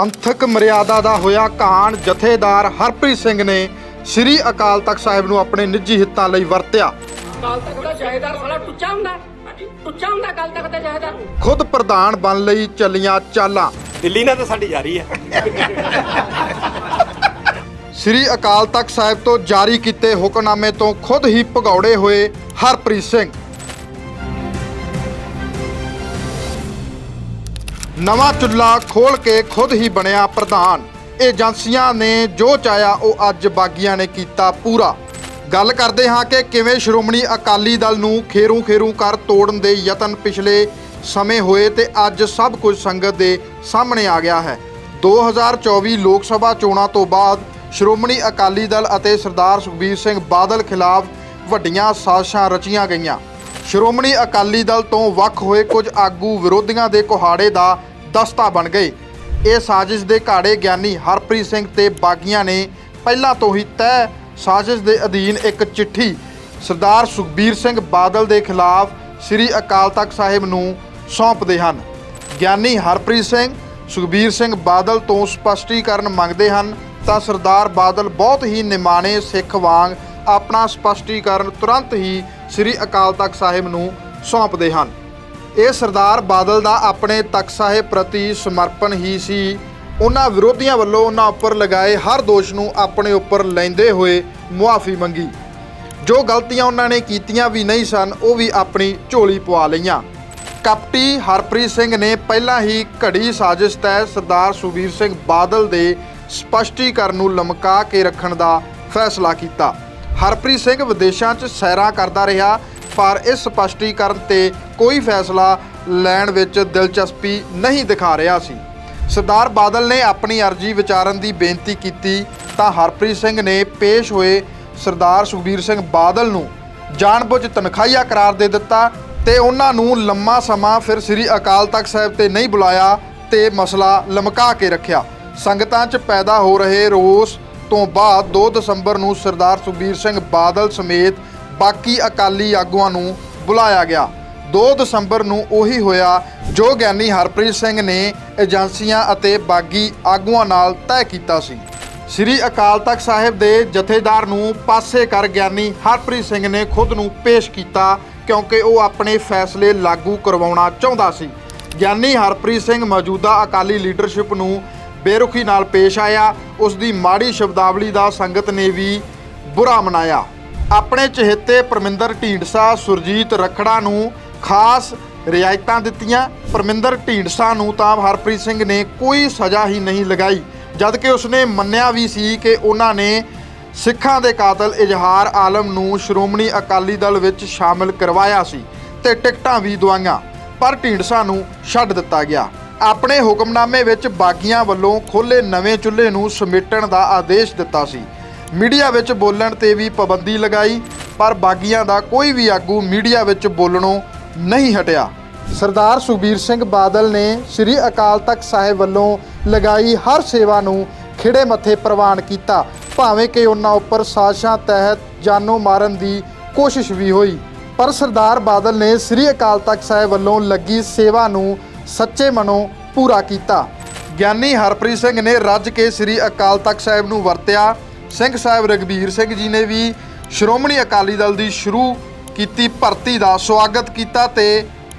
ਪੰਥਕ ਮਰਿਆਦਾ ਦਾ ਹੋਇਆ ਕਾਣ ਜਥੇਦਾਰ ਹਰਪ੍ਰੀਤ ਸਿੰਘ ਨੇ ਸ੍ਰੀ ਅਕਾਲ ਤਖਤ ਸਾਹਿਬ ਨੂੰ ਆਪਣੇ ਨਿੱਜੀ ਹਿੱਤਾਂ ਲਈ ਵਰਤਿਆ। ਕਾਲ ਤੱਕ ਦਾ ਜਹੇਦਾਰ ਸਾਲਾ ਟੁੱਚਾ ਹੁੰਦਾ। ਟੁੱਚਾ ਹੁੰਦਾ ਕਾਲ ਤੱਕ ਦਾ ਜਹੇਦਾਰ ਖੁਦ ਪ੍ਰਧਾਨ ਬਣ ਲਈ ਚੱਲੀਆਂ ਚਾਲਾਂ। ਦਿੱਲੀ ਨਾਲ ਤਾਂ ਸਾਡੀ ਜਾਰੀ ਹੈ। ਸ੍ਰੀ ਅਕਾਲ ਤਖਤ ਸਾਹਿਬ ਤੋਂ ਜਾਰੀ ਕੀਤੇ ਹੁਕਮਨਾਮੇ ਤੋਂ ਖੁਦ ਹੀ ਭਗੌੜੇ ਹੋਏ ਹਰਪ੍ਰੀਤ ਸਿੰਘ। ਨਵਾਂ ਚੁੱਲਾ ਖੋਲ ਕੇ ਖੁਦ ਹੀ ਬਣਿਆ ਪ੍ਰਧਾਨ। ਏਜੰਸੀਆਂ ਨੇ ਜੋ ਚਾਇਆ ਉਹ ਅੱਜ ਬਾਗੀਆਂ ਨੇ ਕੀਤਾ ਪੂਰਾ। ਗੱਲ ਕਰਦੇ ਹਾਂ ਕਿ ਕਿਵੇਂ ਸ਼੍ਰੋਮਣੀ ਅਕਾਲੀ ਦਲ ਨੂੰ ਖੇਰੂ ਖੇਰੂ ਕਰ ਤੋੜਨ ਦੇ ਯਤਨ ਪਿਛਲੇ ਸਮੇਂ ਹੋਏ ਤੇ ਅੱਜ ਸਭ ਕੁਝ ਸੰਗਤ ਦੇ ਸਾਹਮਣੇ ਆ ਗਿਆ ਹੈ। 2024 ਲੋਕ ਸਭਾ ਚੋਣਾਂ ਤੋਂ ਬਾਅਦ ਸ਼੍ਰੋਮਣੀ ਅਕਾਲੀ ਦਲ ਅਤੇ ਸਰਦਾਰ ਸੁਖਬੀਰ ਸਿੰਘ ਬਾਦਲ ਖਿਲਾਫ ਵੱਡੀਆਂ ਸਾਜ਼ਿਸ਼ਾਂ ਰਚੀਆਂ ਗਈਆਂ। ਸ਼੍ਰੋਮਣੀ ਅਕਾਲੀ ਦਲ ਤੋਂ ਵੱਖ ਹੋਏ ਕੁਝ ਆਗੂ ਵਿਰੋਧੀਆਂ ਦੇ ਕੁਹਾੜੇ ਦਾ ਦਸਤਾ ਬਣ ਗਏ। ਇਹ ਸਾਜ਼ਿਸ਼ ਦੇ ਘਾੜੇ ਗਿਆਨੀ ਹਰਪ੍ਰੀਤ ਸਿੰਘ ਤੇ ਬਾਗੀਆਂ ਨੇ ਪਹਿਲਾਂ ਤੋਂ ਹੀ ਤੈਅ ਸਾਜ਼ਿਸ਼ ਦੇ ਅਧੀਨ ਇੱਕ ਚਿੱਠੀ ਸਰਦਾਰ ਸੁਖਬੀਰ ਸਿੰਘ ਬਾਦਲ ਦੇ ਖਿਲਾਫ ਸ੍ਰੀ ਅਕਾਲ ਤਖਤ ਸਾਹਿਬ ਨੂੰ ਸੌਂਪਦੇ ਹਨ। ਗਿਆਨੀ ਹਰਪ੍ਰੀਤ ਸਿੰਘ, ਸੁਖਬੀਰ ਸਿੰਘ ਬਾਦਲ ਤੋਂ ਸਪਸ਼ਟੀਕਰਨ ਮੰਗਦੇ ਹਨ ਤਾਂ ਸਰਦਾਰ ਬਾਦਲ ਬਹੁਤ ਹੀ ਨਿਮਾਣੇ ਸਿੱਖ ਵਾਂਗ ਆਪਣਾ ਸਪਸ਼ਟੀਕਰਨ ਤੁਰੰਤ ਹੀ ਸ੍ਰੀ ਅਕਾਲ ਤਖਤ ਸਾਹਿਬ ਨੂੰ ਸੌਂਪਦੇ ਹਨ। ਇਹ ਸਰਦਾਰ ਬਾਦਲ ਦਾ ਆਪਣੇ ਤਖਤ ਸਾਹਿਬ ਪ੍ਰਤੀ ਸਮਰਪਣ ਹੀ ਸੀ। ਉਹਨਾਂ ਵਿਰੋਧੀਆਂ ਵੱਲੋਂ ਉਹਨਾਂ ਉੱਪਰ ਲਗਾਏ ਹਰ ਦੋਸ਼ ਨੂੰ ਆਪਣੇ ਉੱਪਰ ਲੈਂਦੇ ਹੋਏ ਮੁਆਫੀ ਮੰਗੀ। ਜੋ ਗਲਤੀਆਂ ਉਹਨਾਂ ਨੇ ਕੀਤੀਆਂ ਵੀ ਨਹੀਂ ਸਨ, ਉਹ ਵੀ ਆਪਣੀ ਝੋਲੀ ਪਵਾ ਲਈਆਂ। ਕਪਟੀ ਹਰਪ੍ਰੀਤ ਸਿੰਘ ਨੇ ਪਹਿਲਾਂ ਹੀ ਘੜੀ ਸਾਜ਼ਿਸ਼ ਤਹਿਤ ਸਰਦਾਰ ਸੁਖਬੀਰ ਸਿੰਘ ਬਾਦਲ ਦੇ ਸਪਸ਼ਟੀਕਰਨ ਨੂੰ ਲਮਕਾ ਕੇ ਰੱਖਣ ਦਾ ਫੈਸਲਾ ਕੀਤਾ। ਹਰਪ੍ਰੀਤ ਸਿੰਘ ਵਿਦੇਸ਼ਾਂ 'ਚ ਸੈਰਾਂ ਕਰਦਾ ਰਿਹਾ। ਪਰ ਇਸ ਸਪਸ਼ਟੀਕਰਨ ਤੇ ਕੋਈ ਫੈਸਲਾ ਲੈਣ ਵਿੱਚ ਦਿਲਚਸਪੀ ਨਹੀਂ ਦਿਖਾ ਰਿਹਾ ਸੀ। ਸਰਦਾਰ ਬਾਦਲ ਨੇ ਆਪਣੀ ਅਰਜ਼ੀ ਵਿਚਾਰਨ ਦੀ ਬੇਨਤੀ ਕੀਤੀ ਤਾਂ ਹਰਪ੍ਰੀਤ ਸਿੰਘ ਨੇ ਪੇਸ਼ ਹੋਏ ਸਰਦਾਰ ਸੁਖਬੀਰ ਸਿੰਘ ਬਾਦਲ ਨੂੰ ਜਾਣਬੁੱਝ ਤਨਖਾਹੀਆ ਕਰਾਰ ਦੇ ਦਿੱਤਾ ਤੇ ਉਹਨਾਂ ਨੂੰ ਲੰਮਾ ਸਮਾਂ ਫਿਰ ਸ੍ਰੀ ਅਕਾਲ ਤਖਤ ਸਾਹਿਬ ਤੇ ਨਹੀਂ ਬੁਲਾਇਆ ਤੇ ਮਸਲਾ ਲਮਕਾ ਕੇ ਰੱਖਿਆ। ਸੰਗਤਾਂ 'ਚ ਪੈਦਾ ਹੋ ਰਹੇ ਰੋਸ ਤੋਂ ਬਾਅਦ 2 ਦਸੰਬਰ ਨੂੰ ਸਰਦਾਰ ਸੁਖਬੀਰ ਸਿੰਘ ਬਾਦਲ ਸਮੇਤ ਬਾਕੀ ਅਕਾਲੀ ਆਗੂਆਂ ਨੂੰ ਬੁਲਾਇਆ ਗਿਆ। 2 ਦਸੰਬਰ ਨੂੰ ਉਹੀ ਹੋਇਆ, ਜੋ ਗਿਆਨੀ ਹਰਪ੍ਰੀਤ ਸਿੰਘ ਨੇ ਏਜੰਸੀਆਂ ਅਤੇ ਬਾਗੀ ਆਗੂਆਂ ਨਾਲ ਤੈਅ ਕੀਤਾ ਸੀ। ਸ੍ਰੀ ਅਕਾਲ ਤਖਤ ਸਾਹਿਬ ਦੇ ਜਥੇਦਾਰ ਨੂੰ ਪਾਸੇ ਕਰ ਗਿਆਨੀ ਹਰਪ੍ਰੀਤ ਸਿੰਘ ਨੇ ਖੁਦ ਨੂੰ ਪੇਸ਼ ਕੀਤਾ, ਕਿਉਂਕਿ ਉਹ ਆਪਣੇ ਫੈਸਲੇ ਲਾਗੂ ਕਰਵਾਉਣਾ ਚਾਹੁੰਦਾ ਸੀ। ਗਿਆਨੀ ਹਰਪ੍ਰੀਤ ਸਿੰਘ ਮੌਜੂਦਾ ਅਕਾਲੀ ਲੀਡਰਸ਼ਿਪ ਨੂੰ ਬੇਰੁਖੀ ਨਾਲ ਪੇਸ਼ ਆਇਆ। ਉਸ ਦੀ ਮਾੜੀ ਸ਼ਬਦਾਵਲੀ ਦਾ ਸੰਗਤ ਨੇ ਵੀ ਬੁਰਾ ਮਨਾਇਆ। ਆਪਣੇ ਚਹੇਤੇ ਪਰਮਿੰਦਰ ਢੀਂਡਸਾ, ਸੁਰਜੀਤ ਰਖੜਾ ਨੂੰ ਖਾਸ ਰਿਆਇਤਾਂ ਦਿੱਤੀਆਂ। ਪਰਮਿੰਦਰ ਢੀਂਡਸਾ ਨੂੰ ਤਾਂ ਹਰਪ੍ਰੀਤ ਸਿੰਘ ਨੇ ਕੋਈ ਸਜ਼ਾ ਹੀ ਨਹੀਂ ਲਗਾਈ ਜਦ ਕਿ ਉਸਨੇ ਮੰਨਿਆ ਵੀ ਸੀ ਕਿ ਉਹਨਾਂ ਨੇ ਸਿੱਖਾਂ ਦੇ ਕਾਤਲ ਇਜ਼ਹਾਰ ਆਲਮ ਨੂੰ ਸ਼੍ਰੋਮਣੀ ਅਕਾਲੀ ਦਲ ਵਿੱਚ ਸ਼ਾਮਲ ਕਰਵਾਇਆ ਸੀ ਤੇ ਟਿਕਟਾਂ ਵੀ ਦਵਾਈਆਂ, ਪਰ ਢੀਂਡਸਾ ਨੂੰ ਛੱਡ ਦਿੱਤਾ ਗਿਆ। ਆਪਣੇ ਹੁਕਮਨਾਮੇ ਵਿੱਚ ਬਾਗੀਆਂ ਵੱਲੋਂ ਖੋਲੇ ਨਵੇਂ ਚੁੱਲ੍ਹੇ ਨੂੰ ਸਮੇਟਣ ਦਾ ਆਦੇਸ਼ ਦਿੱਤਾ ਸੀ। ਮੀਡੀਆ ਵਿੱਚ ਬੋਲਣ ਤੇ ਵੀ ਪਾਬੰਦੀ ਲਗਾਈ, ਪਰ ਬਾਗੀਆਂ ਦਾ ਕੋਈ ਵੀ ਆਗੂ ਮੀਡੀਆ ਵਿੱਚ ਬੋਲਣੋਂ ਨਹੀਂ ਹਟਿਆ। ਸਰਦਾਰ ਸੁਖਬੀਰ ਸਿੰਘ ਬਾਦਲ ਨੇ ਸ੍ਰੀ ਅਕਾਲ ਤਖਤ ਸਾਹਿਬ ਵੱਲੋਂ ਲਗਾਈ ਹਰ ਸੇਵਾ ਨੂੰ ਖਿੜੇ ਮੱਥੇ ਪ੍ਰਵਾਨ ਕੀਤਾ। ਭਾਵੇਂ ਕਿ ਉਹਨਾਂ ਉੱਪਰ ਸਾਜ਼ਿਸ਼ਾਂ ਤਹਿਤ ਜਾਨੋਂ ਮਾਰਨ ਦੀ ਕੋਸ਼ਿਸ਼ ਵੀ ਹੋਈ, ਪਰ ਸਰਦਾਰ ਬਾਦਲ ਨੇ ਸ੍ਰੀ ਅਕਾਲ ਤਖਤ ਸਾਹਿਬ ਵੱਲੋਂ ਲੱਗੀ ਸੇਵਾ ਨੂੰ ਸੱਚੇ ਮਨੋਂ ਪੂਰਾ ਕੀਤਾ। ਗਿਆਨੀ ਹਰਪ੍ਰੀਤ ਸਿੰਘ ਨੇ ਰੱਜ ਕੇ ਸ੍ਰੀ ਅਕਾਲ ਤਖਤ ਸਾਹਿਬ ਨੂੰ ਵਰਤਿਆ। ਸਿੰਘ ਸਾਹਿਬ ਰਗਵੀਰ ਸਿੰਘ ਜੀ ਨੇ ਵੀ ਸ਼੍ਰੋਮਣੀ ਅਕਾਲੀ ਦਲ ਦੀ ਸ਼ੁਰੂ ਕੀਤੀ ਭਰਤੀ ਦਾ ਸਵਾਗਤ ਕੀਤਾ ਤੇ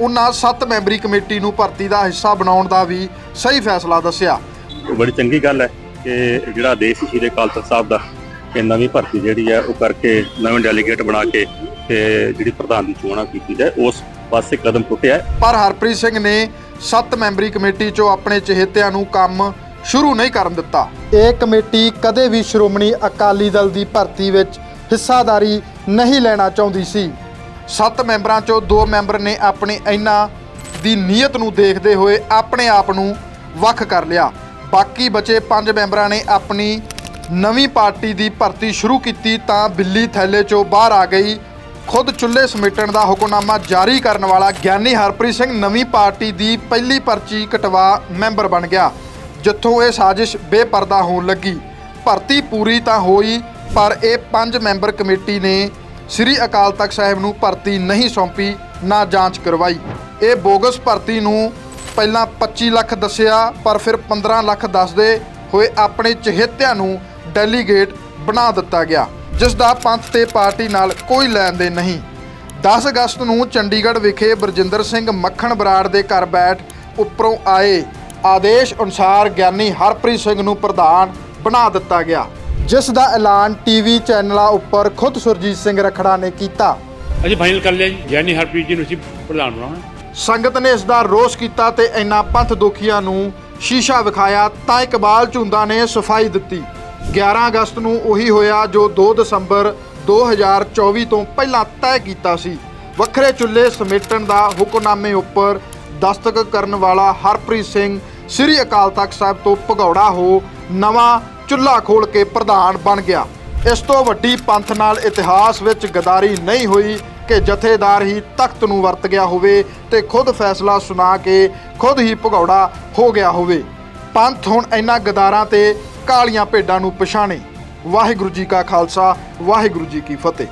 ਉਹਨਾਂ ਸੱਤ ਮੈਂਬਰੀ ਕਮੇਟੀ ਨੂੰ ਭਰਤੀ ਦਾ ਹਿੱਸਾ ਬਣਾਉਣ ਦਾ ਵੀ ਸਹੀ ਫੈਸਲਾ ਦੱਸਿਆ ਬੜੀ ਚੰਗੀ ਗੱਲ ਹੈ ਕਿ ਜਿਹੜਾ ਦੇਸ਼ ਸ਼੍ਰੀ ਅਕਾਲ ਤਖਤ ਸਾਹਿਬ ਦਾ ਇਹ ਨਵੀਂ ਭਰਤੀ ਜਿਹੜੀ ਹੈ ਉਹ ਕਰਕੇ ਨਵੇਂ ਡੈਲੀਗੇਟ ਬਣਾ ਕੇ ਤੇ ਜਿਹੜੀ ਪ੍ਰਧਾਨ ਦੀ ਚੋਣਾਂ ਕੀਤੀ ਜਾਏ ਉਸ ਪਾਸੇ ਕਦਮ ਪੁੱਟਿਆ। ਪਰ ਹਰਪ੍ਰੀਤ ਸਿੰਘ ਨੇ ਸੱਤ ਮੈਂਬਰੀ ਕਮੇਟੀ 'ਚੋਂ ਆਪਣੇ ਚਹੇਤਿਆਂ ਨੂੰ ਕੰਮ ਸ਼ੁਰੂ ਨਹੀਂ ਕਰਨ ਦਿੱਤਾ। ਇਹ ਕਮੇਟੀ ਕਦੇ ਵੀ ਸ਼੍ਰੋਮਣੀ ਅਕਾਲੀ ਦਲ ਦੀ ਭਰਤੀ ਵਿੱਚ ਹਿੱਸਾਦਾਰੀ ਨਹੀਂ ਲੈਣਾ ਚਾਹੁੰਦੀ ਸੀ। ਸੱਤ ਮੈਂਬਰਾਂ 'ਚੋਂ ਦੋ ਮੈਂਬਰ ਨੇ ਆਪਣੀ ਇਹਨਾਂ ਦੀ ਨੀਅਤ ਨੂੰ ਦੇਖਦੇ ਹੋਏ ਆਪਣੇ ਆਪ ਨੂੰ ਵੱਖ ਕਰ ਲਿਆ। ਬਾਕੀ ਬਚੇ ਪੰਜ ਮੈਂਬਰਾਂ ਨੇ ਆਪਣੀ ਨਵੀਂ ਪਾਰਟੀ ਦੀ ਭਰਤੀ ਸ਼ੁਰੂ ਕੀਤੀ ਤਾਂ ਬਿੱਲੀ ਥੈਲੇ 'ਚੋਂ ਬਾਹਰ ਆ ਗਈ। ਖੁਦ ਚੁੱਲ੍ਹੇ ਸਮੇਟਣ ਦਾ ਹੁਕਮਨਾਮਾ ਜਾਰੀ ਕਰਨ ਵਾਲਾ ਗਿਆਨੀ ਹਰਪ੍ਰੀਤ ਸਿੰਘ ਨਵੀਂ ਪਾਰਟੀ ਦੀ ਪਹਿਲੀ ਪਰਚੀ ਕਟਵਾ ਮੈਂਬਰ ਬਣ ਗਿਆ। ਜਿੱਥੋਂ ਇਹ ਸਾਜ਼ਿਸ਼ ਬੇਪਰਦਾ ਹੋਣ ਲੱਗੀ। ਭਰਤੀ ਪੂਰੀ ਤਾਂ ਹੋਈ, ਪਰ ਇਹ ਪੰਜ ਮੈਂਬਰ ਕਮੇਟੀ ਨੇ ਸ੍ਰੀ ਅਕਾਲ ਤਖਤ ਸਾਹਿਬ ਨੂੰ ਭਰਤੀ ਨਹੀਂ ਸੌਂਪੀ, ਨਾ ਜਾਂਚ ਕਰਵਾਈ। ਇਹ ਬੋਗਸ ਭਰਤੀ ਨੂੰ ਪਹਿਲਾਂ 25 ਲੱਖ ਦੱਸਿਆ, ਪਰ ਫਿਰ 15 ਲੱਖ ਦੱਸਦੇ ਹੋਏ ਆਪਣੇ ਚਹੇਤਿਆਂ ਨੂੰ ਡੈਲੀਗੇਟ ਬਣਾ ਦਿੱਤਾ ਗਿਆ, ਜਿਸ ਦਾ ਪੰਥ ਤੇ ਪਾਰਟੀ ਨਾਲ ਕੋਈ ਲੈਣ ਦੇਣ ਨਹੀਂ। 10 ਅਗਸਤ ਨੂੰ ਚੰਡੀਗੜ੍ਹ ਵਿਖੇ ਬਰਜਿੰਦਰ ਸਿੰਘ ਮੱਖਣ ਬਰਾੜ ਦੇ ਘਰ ਬੈਠ ਉੱਪਰੋਂ ਆਏ। ਆਦੇਸ਼ ਅਨੁਸਾਰ ਗਿਆਨੀ ਹਰਪ੍ਰੀਤ ਸਿੰਘ ਨੂੰ ਪ੍ਰਧਾਨ ਬਣਾ ਦਿੱਤਾ ਗਿਆ ਜਿਸ ਦਾ ਐਲਾਨ ਟੀਵੀ ਚੈਨਲਾਂ ਉੱਪਰ ਖੁਦ ਸੁਰਜੀਤ ਸਿੰਘ ਰਖੜਾ ਨੇ ਕੀਤਾ। ਅਸੀਂ ਫਾਈਨਲ ਕਰ ਲਿਆ ਜੀ ਗਿਆਨੀ ਹਰਪ੍ਰੀਤ ਜੀ ਨੂੰ ਅਸੀਂ ਪ੍ਰਧਾਨ ਬਣਾਉਣਾ ਸੰਗਤ ਨੇ ਇਸ ਦਾ ਰੋਸ ਕੀਤਾ ਤੇ ਇਨ੍ਹਾਂ ਪੰਥ ਦੁਖੀਆਂ ਨੂੰ ਸ਼ੀਸ਼ਾ ਵਿਖਾਇਆ ਤਾਂ ਇਕਬਾਲ ਝੁੰਦਾ ਨੇ ਸਫ਼ਾਈ ਦਿੱਤੀ। 11 ਅਗਸਤ ਨੂੰ ਉਹੀ ਹੋਇਆ ਜੋ 2 ਦਸੰਬਰ 2024 ਤੋਂ ਪਹਿਲਾਂ ਤੈਅ ਕੀਤਾ ਸੀ। ਵੱਖਰੇ ਚੁੱਲ੍ਹੇ ਸਮੇਟਣ ਦਾ ਹੁਕਮਨਾਮੇ ਉੱਪਰ ਦਸਤਕ ਕਰਨ ਵਾਲਾ ਹਰਪ੍ਰੀਤ ਸਿੰਘ ਸ੍ਰੀ ਅਕਾਲ ਤਖਤ ਸਾਹਿਬ ਤੋਂ ਭਗੌੜਾ ਹੋ ਨਵਾਂ ਚੁੱਲ੍ਹਾ ਖੋਲ ਕੇ ਪ੍ਰਧਾਨ ਬਣ ਗਿਆ। ਇਸ ਤੋਂ ਵੱਡੀ ਪੰਥ ਨਾਲ ਇਤਿਹਾਸ ਵਿੱਚ ਗਦਾਰੀ ਨਹੀਂ ਹੋਈ ਕਿ ਜਥੇਦਾਰ ਹੀ ਤਖਤ ਨੂੰ ਵਰਤ ਗਿਆ ਹੋਵੇ ਤੇ ਖੁਦ ਫੈਸਲਾ ਸੁਣਾ ਕੇ ਖੁਦ ਹੀ ਭਗੌੜਾ ਹੋ ਗਿਆ ਹੋਵੇ। ਪੰਥ ਹੁਣ ਇਹਨਾਂ ਗਦਾਰਾਂ ਤੇ ਕਾਲੀਆਂ ਭੇਡਾਂ ਨੂੰ ਪਛਾਣੇ। ਵਾਹਿਗੁਰੂ ਜੀ ਕਾ ਖਾਲਸਾ, ਵਾਹਿਗੁਰੂ ਜੀ ਕੀ ਫਤਿਹ।